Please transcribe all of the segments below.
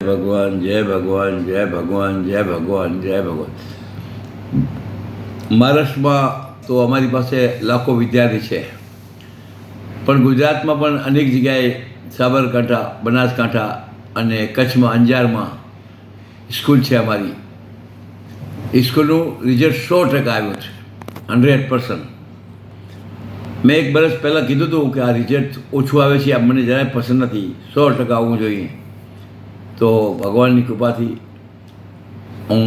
ભગવાન, જય ભગવાન જય ભગવાન જય ભગવાન જય ભગવાન. મહારાષ્ટ્રમાં તો અમારી પાસે લાખો વિદ્યાર્થી છે. પણ ગુજરાતમાં પણ અનેક જગ્યાએ સાબરકાંઠા, બનાસકાંઠા અને કચ્છમાં, અંજારમાં સ્કૂલ છે અમારી. એ સ્કૂલનું રિઝલ્ટ સો ટકા આવ્યું છે, હંડ્રેડ પર્સન્ટ. મેં એક વર્ષ પહેલાં કીધું હતું કે આ રિઝલ્ટ ઓછું આવે છે આ મને જરાય પસંદ નથી. સો ટકા આવવું જોઈએ. તો ભગવાનની કૃપાથી હું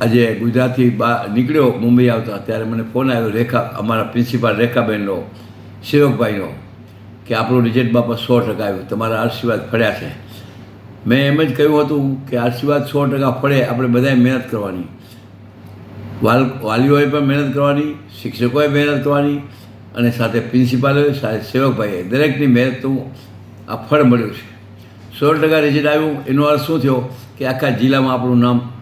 આજે ગુજરાતથી બહાર નીકળ્યો, મુંબઈ આવતા, ત્યારે મને ફોન આવ્યો રેખા, અમારા પ્રિન્સિપાલ રેખાબેનનો સેવકભાઈનો કે આપણું રિઝલ્ટ બાપા સો ટકા આવ્યું, તમારા આશીર્વાદ ફળ્યા છે. મેં એમ જ કહ્યું હતું કે આશીર્વાદ સો ટકા ફળે, આપણે બધાએ મહેનત કરવાની. વાલ, વાલીઓએ પણ મહેનત કરવાની, શિક્ષકોએ મહેનત કરવાની, અને સાથે પ્રિન્સિપાલોએ, સાથે સેવકભાઈએ દરેકની મહેનતનું આ ફળ મળ્યું છે. સો ટકા રિઝલ્ટ આવ્યું. એનો અર્થ શું થયો? કે આખા જિલ્લામાં આપણું નામ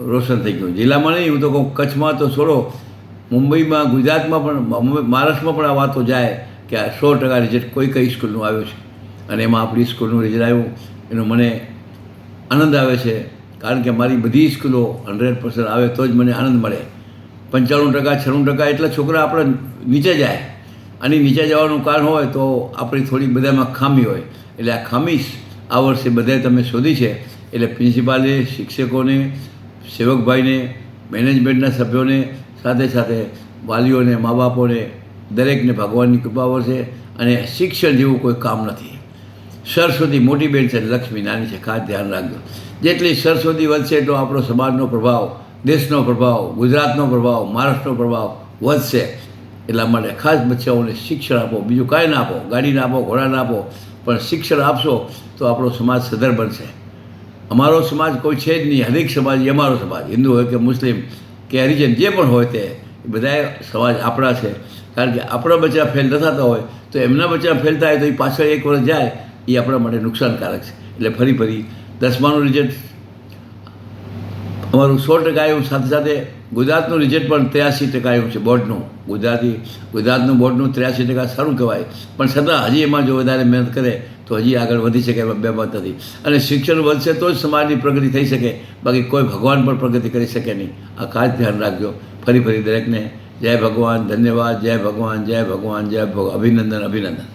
રોશન થઈ ગયું. જિલ્લામાં નહીં હું તો કહું કચ્છમાં તો છોડો. મુંબઈમાં, ગુજરાતમાં પણ મહારાષ્ટ્રમાં પણ આ વાતો જાય કે આ સો ટકા રિઝલ્ટ કોઈ કઈ સ્કૂલનું આવ્યું છે. અને એમાં આપણી સ્કૂલનું રિઝલ્ટ આવ્યું. એનો મને આનંદ આવે છે. કારણ કે મારી બધી સ્કૂલો હંડ્રેડ પર્સન્ટ આવે તો જ મને આનંદ મળે. પંચાણું ટકા છણું ટકા એટલા છોકરા આપણે નીચે જાય. અને નીચે જવાનું કારણ હોય તો આપણી થોડી બધામાં ખામી હોય. એટલે આ ખામી આ વર્ષે બધાએ તમે શોધી છે, એટલે પ્રિન્સિપાલે શિક્ષકોને, સેવકભાઈને મેનેજમેન્ટના સભ્યોને, સાથે સાથે વાલીઓને મા બાપોને દરેકને ભગવાનની કૃપા વર્ષે અને શિક્ષણ જેવું કોઈ કામ નથી. સરસ્વતી મોટી બેન છે, લક્ષ્મી, નાની છે, ખાસ ધ્યાન રાખજો. જેટલી સરસ્વતી વધશે, એટલો આપણો સમાજનો પ્રભાવ, દેશનો પ્રભાવ, ગુજરાતનો પ્રભાવ, મહારાષ્ટ્રનો પ્રભાવ વધશે. એટલા માટે ખાસ બચ્ચાઓને શિક્ષણ આપો, બીજું કાંઈ ના આપો, ગાડી ના આપો, ઘોડા ના આપો પણ શિક્ષણ આપશો તો આપણો સમાજ સધર બનશે. અમારો સમાજ કોઈ છે જ નહીં. હરેક સમાજ એ અમારો સમાજ. હિન્દુ હોય કે મુસ્લિમ કે હરિજન જે પણ હોય તે બધાએ સમાજ આપણા છે. કારણ કે આપણા બચ્ચા ફેલ ન થતા હોય તો એમના બચ્ચા ફેલ થાય તો એ પાછળ એક વર્ષ જાય એ આપણા માટે નુકસાનકારક છે. એટલે ફરી ફરી દસમાનું રિઝલ્ટ અમારું સો ટકા આવ્યું સાથે સાથે ગુજરાતનું રિઝલ્ટ પણ ત્ર્યાસી ટકા આવ્યું છે, બોર્ડનું. ગુજરાતી, ગુજરાતનું બોર્ડનું ત્ર્યાસી ટકા સારું કહેવાય. પણ છતાં હજી એમાં જો વધારે મહેનત કરે, તો હજી આગળ વધી શકે એમાં બે મત નથી. અને શિક્ષણ વધશે તો જ સમાજની પ્રગતિ થઈ શકે. બાકી કોઈ ભગવાન પણ પ્રગતિ કરી શકે નહીં. આ ખાસ ધ્યાન રાખજો. ફરી ફરી દરેકને જય ભગવાન, ધન્યવાદ, જય ભગવાન જય ભગવાન, જય ભગ, અભિનંદન અભિનંદન.